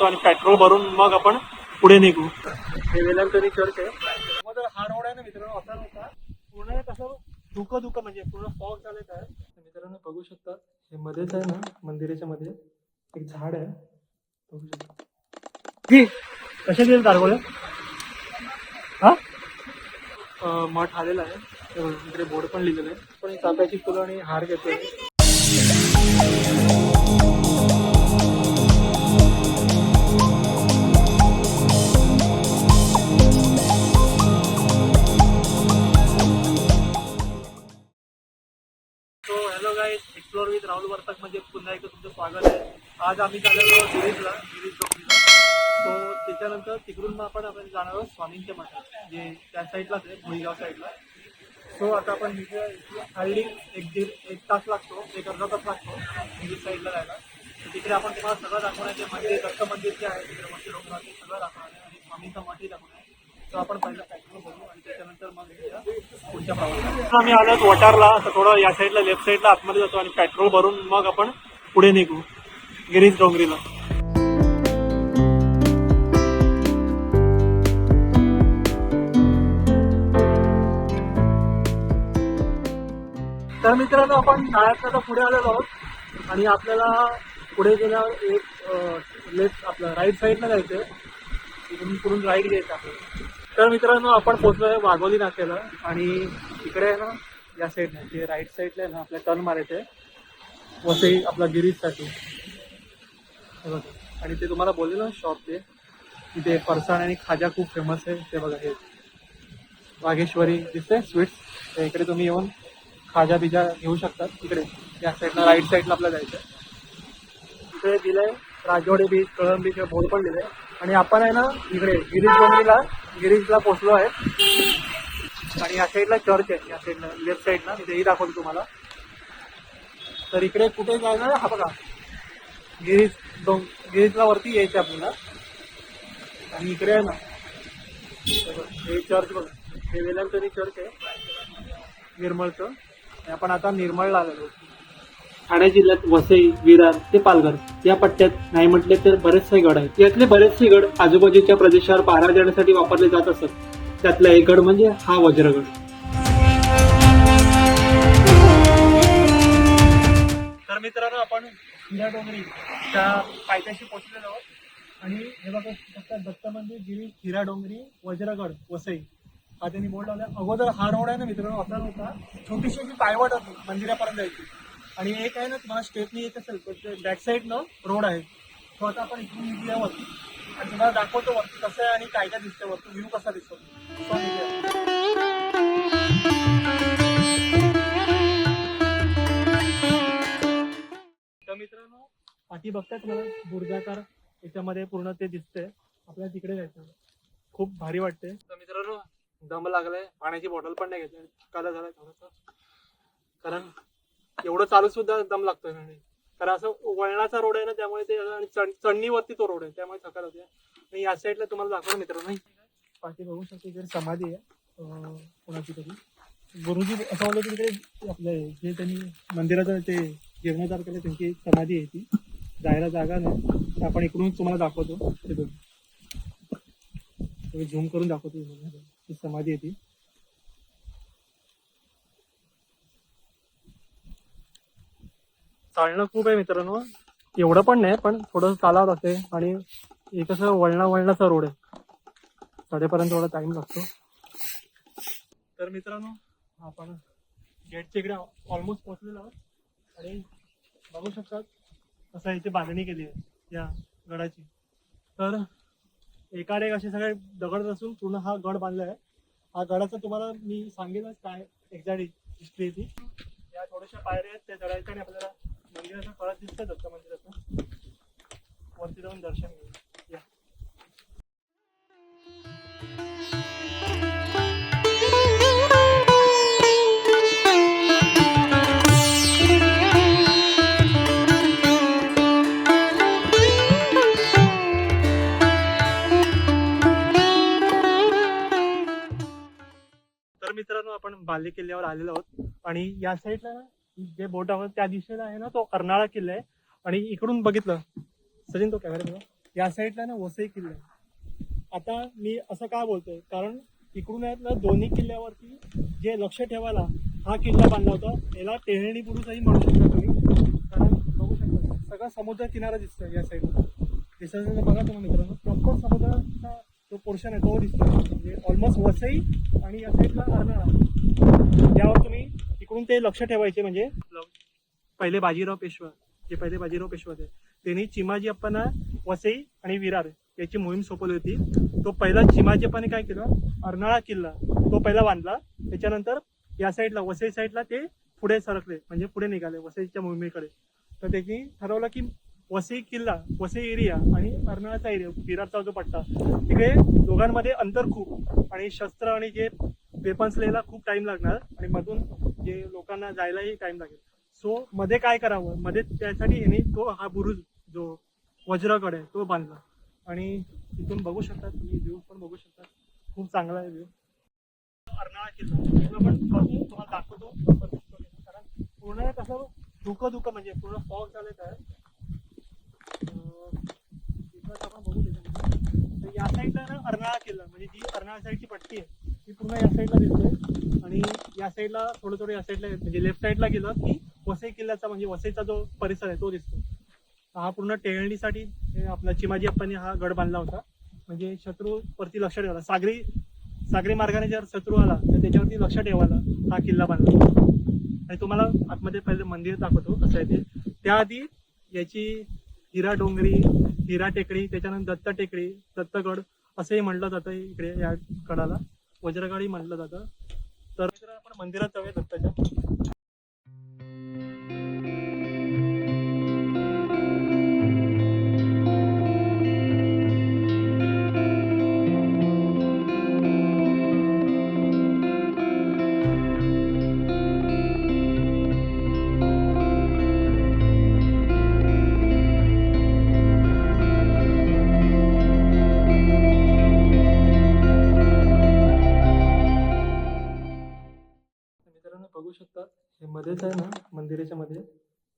जातो आणि पेट्रोल भरून मग आपण पुढे निघू. हे वेलांकनी चर्च आहे जर हा रोड आहे ना मित्रांनो असा होता पूर्ण कसं धुकं धुकं म्हणजे पूर्ण फॉग झालेत आहे. तर मित्रांनो बघू शकता हे मध्येच आहे ना मंदिराच्या मध्ये एक झाड आहे. बघू शकता. कशा गेले दारगोळे हा? मठ आलेला आहे. इकडे बोर्ड पण लिहिलेलं आहे. पण चाफ्याची फुलं आणि हार घेतोय एक्सप्लोर विथ राहुल वर्तक म्हणजे पुन्हा एकदा तुमचं स्वागत आहे. आज आम्ही जाणार गिरीजला गिरीज डोंगरीला सो त्याच्यानंतर तिकडून मग आपण आपण जाणार आहोत स्वामींच्या मठात जे त्या साईडलाच आहे भुईगाव साईडला सो आता आपण इथे हल्ली एक दीड एक तास लागतो एक अर्धा तास लागतो गिरीज साईडला जायला. तिकडे आपण तुम्हाला सगळं दाखवण्याचे मंदिर दत्त मंदिर जे आहे तिकडे मंदिर ते सगळं दाखवणार आहे. आणि स्वामींचा मठही दाखवणार आहे. तो आपण पहिला पॅटर्न बघू आणि त्याच्यानंतर मग येऊया पुढच्या प्रवासात आम्ही आलो वॉटरला. तर थोडं या साईडला लेफ्ट साईडला आतमध्ये जातो आणि पेट्रोल भरून मग आपण पुढे निघू. गिरीज डोंगरीला. तर मित्रांनो आपण नाळ्यात तर पुढे आलेलो आहोत. आणि आपल्याला पुढे गेल्यावर एक लेफ्ट आपलं राईट साईडला जायचं इकडून पुढून राईट घ्यायचं आपल्याला तर मित्रांनो आपण पोहोचलोय वाघोली नाक्याला आणि इकडे आहे ना या साईडला जे राईट साईडला आहे ना आपल्या टर्न मारायचे वसई आपला गिरीजसाठी आणि ते तुम्हाला बोलले ना शॉप ते तिथे फरसाण आणि खाजा खूप फेमस आहे. ते बघा हे. वाघेश्वरी दिसते स्वीट्स तर इकडे तुम्ही येऊन खाजा बिजा घेऊ शकतात. तिकडे या साईडला राईट साईडला आपल्याला जायचं इकडे दिलंय Rajwade beach Kalamb beach board पण दिलंय आणि आपण आहे ना इकडे गिरीज डोंगरीला गिरीजला पोहोचलो आहे. आणि या साईडला चर्च आहे. या साईडला लेफ्ट साईडला तिथेही दाखवतो तुम्हाला. तर इकडे कुठे जायचं हा बघा. गिरीज डोंग गिरीजला वरती यायचं आपल्याला. आणि इकडे आहे ना. हे चर्च बघा. हे वेलांकनी चर्च आहे. निर्मळचं आणि आपण आता निर्मळला आलेलो. आहोत. ठाणे जिल्ह्यात वसई विरार ते पालघर या पट्ट्यात नाही म्हटले तर बरेचसे गड आहेत. यातले बरेचसे गड आजूबाजूच्या प्रदेशावर पहारा देण्यासाठी वापरले जात असत. त्यातला एक गड म्हणजे हा वज्रगड. तर मित्रांनो आपण हिरा डोंगरी त्या पायथ्याशी पोहोचलेलो आहोत. आणि हे बघा फक्त दत्त मंदिर गिरी हिरा डोंगरी वज्रगड वसई. हा त्यांनी बोर्ड लावला. अगोदर हा रोड आहे ना मित्रांनो असा होता छोटीशी अशी पायवाट होती मंदिरापर्यंत जायची. आणि एक आहे ना तुम्हाला स्टेपनी येत असेल तर बॅक साईड न रोड आहे. तो आता आपण इथून निघूया वरती. आणि तुम्हाला दाखवतो वरती कसं आहे आणि काय काय दिसतं वरती. व्ह्यू कसा दिसतो? तो तर मित्रांनो पाठी बघताय तुम्हाला बुर्जाकार याच्यामध्ये पूर्ण ते दिसतंय. आपल्याला तिकडे जायचं खूप भारी वाटते तर मित्रांनो दम लागलाय. पाण्याची बॉटल पण नाही घेतली. काला झालाय थोडस. कारण एवढं चालू सुद्धा दम लागतोय आणि. कारण असं वळणाचा रोड आहे ना त्यामुळे ते आणि चढ- चढणीवरती तो रोड आहे त्यामुळे थकाल होते. आणि या साईडला तुम्हाला दाखवलं मित्रांनो. पाठी बघू शकते इकडे समाधी आहे अं, कोणाची तरी. गुरुजी असं म्हणलं की तिकडे आपलं जे त्यांनी मंदिराचं ते जीर्णोद्धार केलं त्यांची समाधी आहे ती. जायला जागा नाही. तर आपण इकडून तुम्हाला दाखवतो. ते बघ. झूम करून दाखवतो. तुम्हाला. ती समाधी आहे ती. चालणं खूप आहे मित्रांनो. एवढं पण नाही पण थोडं चालावं लागते आणि हे कसं वळणा वळणाचा रोड आहे. साडेपर्यंत थोडा टाइम लागतो. तर मित्रांनो आपण गेटच्या इकडे ऑलमोस्ट पोहोचलेलो आहोत. आणि बघू शकतात असं याची बांधणी केली आहे या गडाची. तर एकाड एक असे सगळे दगड असून पूर्ण हा गड बांधला आहे. हा गडाचा तुम्हाला मी सांगेनच काय एक्झॅक्ट हिस्ट्री ती. या थोड्याशा पायऱ्या आहेत त्या चढायच्या आणि आपल्याला मंदिराचं कळत दिसतं दत्त मंदिराचं वरती जाऊन दर्शन घेऊ या. तर मित्रांनो आपण बाले किल्ल्यावर आलेलो आहोत. आणि या साईडला जे बोट आहोत त्या दिशेला आहे ना तो अर्नाळा किल्ला आहे. आणि इकडून बघितलं सचिन तो कॅमेरा बघा. या साईडला ना वसई किल्ला आहे. आता मी असं का बोलतोय? कारण इकडून आहेत ना दोन्ही किल्ल्यावरती जे लक्ष ठेवायला हा किल्ला बांधला होता याला टेहणी पुरुषही म्हणू शकता तुम्ही. कारण बघू शकता सगळा समुद्र किनारा दिसतोय या साईडला दिसत बघा तुम्ही मित्रांनो प्रॉपर समुद्राचा जो पोर्शन आहे तो दिसतो म्हणजे ऑलमोस्ट वसई आणि या साईडला अर्नाळा. यावर तुम्ही इकडून ते लक्ष ठेवायचे म्हणजे पहिले बाजीराव पेशवा जे पहिले बाजीराव पेशवा होते त्यांनी चिमाजी अप्पांना वसई आणि विरार याची मोहीम सोपवली होती. तो पहिला चिमाजी अप्पाने काय केलं? अर्नाळा किल्ला तो पहिला बांधला. त्याच्यानंतर या साईडला वसई साईडला ते पुढे सरकले म्हणजे पुढे निघाले वसईच्या मोहिमेकडे. तर त्यांनी ठरवलं की वसई किल्ला वसई एरिया आणि अर्नाळाचा एरिया विरारचा जो पट्टा तिकडे दोघांमध्ये अंतर खूप आणि शस्त्र आणि जे वेपन्सलेला खूप टाइम लागणार आणि मधून जे लोकांना जायलाही टाइम लागेल. सो मध्ये काय करावं? मध्ये त्यासाठी यांनी तो हा बुरुज जो वज्रगड आहे तो बांधला. आणि तिथून बघू शकता तुम्ही व्ह्यू पण बघू शकता खूप चांगला आहे व्ह्यू अर्नाळा किल्ला. पूर्ण पण तुम्हाला दाखवतो. कारण पूर्ण कसं धुकं धुकं म्हणजे पूर्ण फॉग झालेलं आहे आपण बघू शकतो. तर या साईडला ना अर्नाळा किल्ला म्हणजे जी अर्नाळा साईडची पट्टी आहे. ती पूर्ण या साईडला दिसते आणि या साईडला थोडं थोडं या साईडला म्हणजे लेफ्ट साईडला गेलं की वसई किल्ल्याचा म्हणजे वसईचा जो परिसर आहे तो दिसतो. हा पूर्ण टेळणीसाठी आपला चिमाजी अप्पांनी हा गड बांधला होता. म्हणजे शत्रू वरती लक्ष ठेवायला. सागरी सागरी मार्गाने जर शत्रू आला तर त्याच्यावरती लक्ष ठेवायला हा किल्ला बांधला होता. आणि तुम्हाला आतमध्ये पहिले मंदिर दाखवतो कसं आहे ते. त्याआधी याची हिरा डोंगरी हिरा टेकडी त्याच्यानंतर दत्त टेकडी दत्तगड असंही म्हटलं जातं इकडे या गडाला. वज्रगाडी म्हटलं जातं. तर आपण मंदिरात जाऊया दत्ताच्या.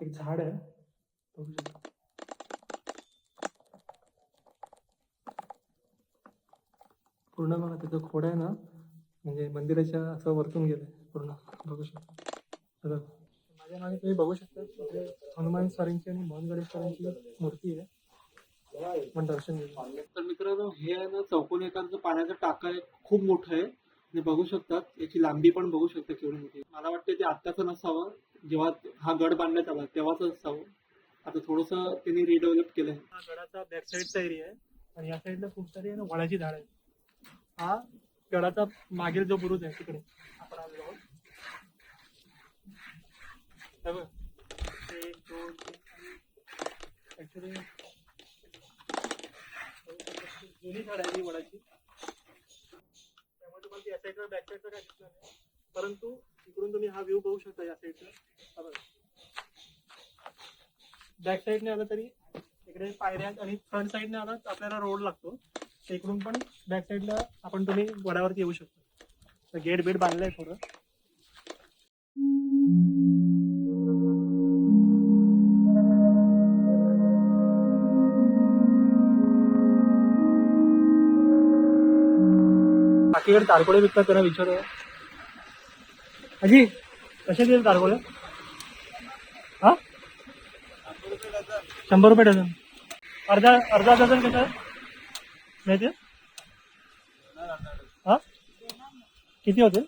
एक झाड आहे. बघू शकता. पूर्ण बघा त्याचा खोड आहे ना. म्हणजे मंदिराच्या असं वरतून गेलंय पूर्ण. बघू शकता. माझ्या मागे तुम्ही बघू शकता. हनुमान स्वारींची आणि मोहन गणेश स्वारींची मूर्ती आहे. पण दर्शन घेऊ तर मित्रांनो हे आहे ना चौकोनी एकांचं पाण्याचं टाका आहे. खूप मोठं आहे. बघू शकतात. याची लांबी पण बघू शकता केवढी मोठी. मला वाटतं ते आत्ताचं नसावं. जेव्हा हा गड बांधण्यात आला तेव्हाच असावं आता थोडस त्यांनी रिडेव्हलप केलंय. हा गडाचा बॅक साईडचा एरिया आहे. आणि या साईडला खूप सारी आहे ना वडाची झाड आहे हा गडाचा मागील जो बुरुज आहे तिकडे. आपण आलेलो आहोत. एक दोन तीन. ऍक्च्युली जुनी झाड आहे वडाची या साईडला बॅक साईडचं काय दिसणार नाही. परंतु इकडून तुम्ही हा व्ह्यू बघू शकता या साईडचा बॅक साईडने आलं तरी इकडे पायऱ्या आणि फ्रंट साईडने आला तर आपल्याला रोड लागतो. तर इकडून पण बॅक साईडला आपण तुम्ही वडावरती येऊ शकतो. तर गेट बेट बांधलाय थोडं. बाकीकडे तारकोळे विकतात त्यांना विचारू. अजी कसे दिले तारकोळे हा? शंभर रुपये डझन. अर्धा अर्धा डझन कसं आहे हा? किती होते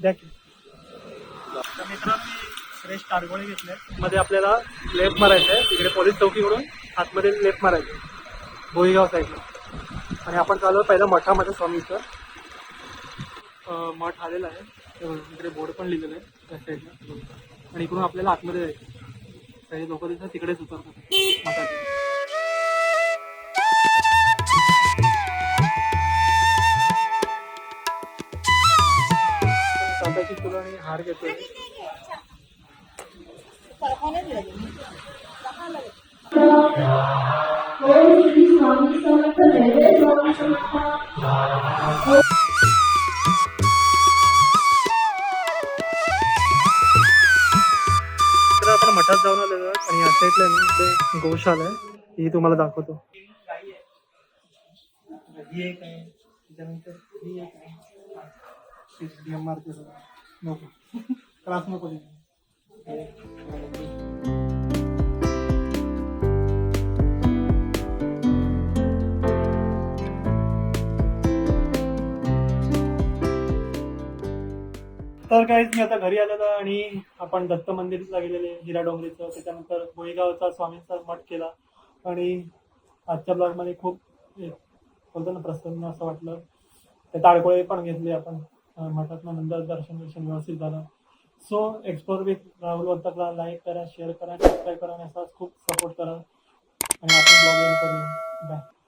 द्या की. मित्रांनी फ्रेश तारगोळे घेतले मध्ये आपल्याला लेप मारायचं आहे तिकडे पोलीस चौकीकडून आतमध्ये लेप मारायचं भोईगाव साईडला आणि आपण चालू पहिलं मठामध्ये स्वामीचं मठ आलेला आहे. तिकडे बोर्ड पण लिहिलेलं आहे त्या साईडला आणि इकडून आपल्याला आतमध्ये जायचं काही लोक तिथं तिकडेच उतरतात. मठात चाफ्याची फुलं आणि हार घेतोय. गोशाला आहे. ही तुम्हाला दाखवतो. ही एक आहे. त्याच्यानंतर ही एक आहे. मारते नको. त्रास नको तर काहीच मी आता घरी आलेलो आणि आपण दत्त मंदिरला गेलेले हिरा डोंगरीचं. त्याच्यानंतर गोळेगावचा स्वामींचा मठ केला. आणि आजच्या ब्लॉगमध्ये खूप बोलतो ना प्रसन्न असं वाटलं. ते ताडकोळे पण घेतले आपण. अं, मठातनं नंतर दर्शन दर्शन व्यवस्थित झालं. सो एक्सप्लोर विथ राहुल वर्तकला लाईक करा शेअर करा सबस्क्राईब करा आणि असाच खूप सपोर्ट करा. आणि आपण ब्लॉग एंड करूया. बाय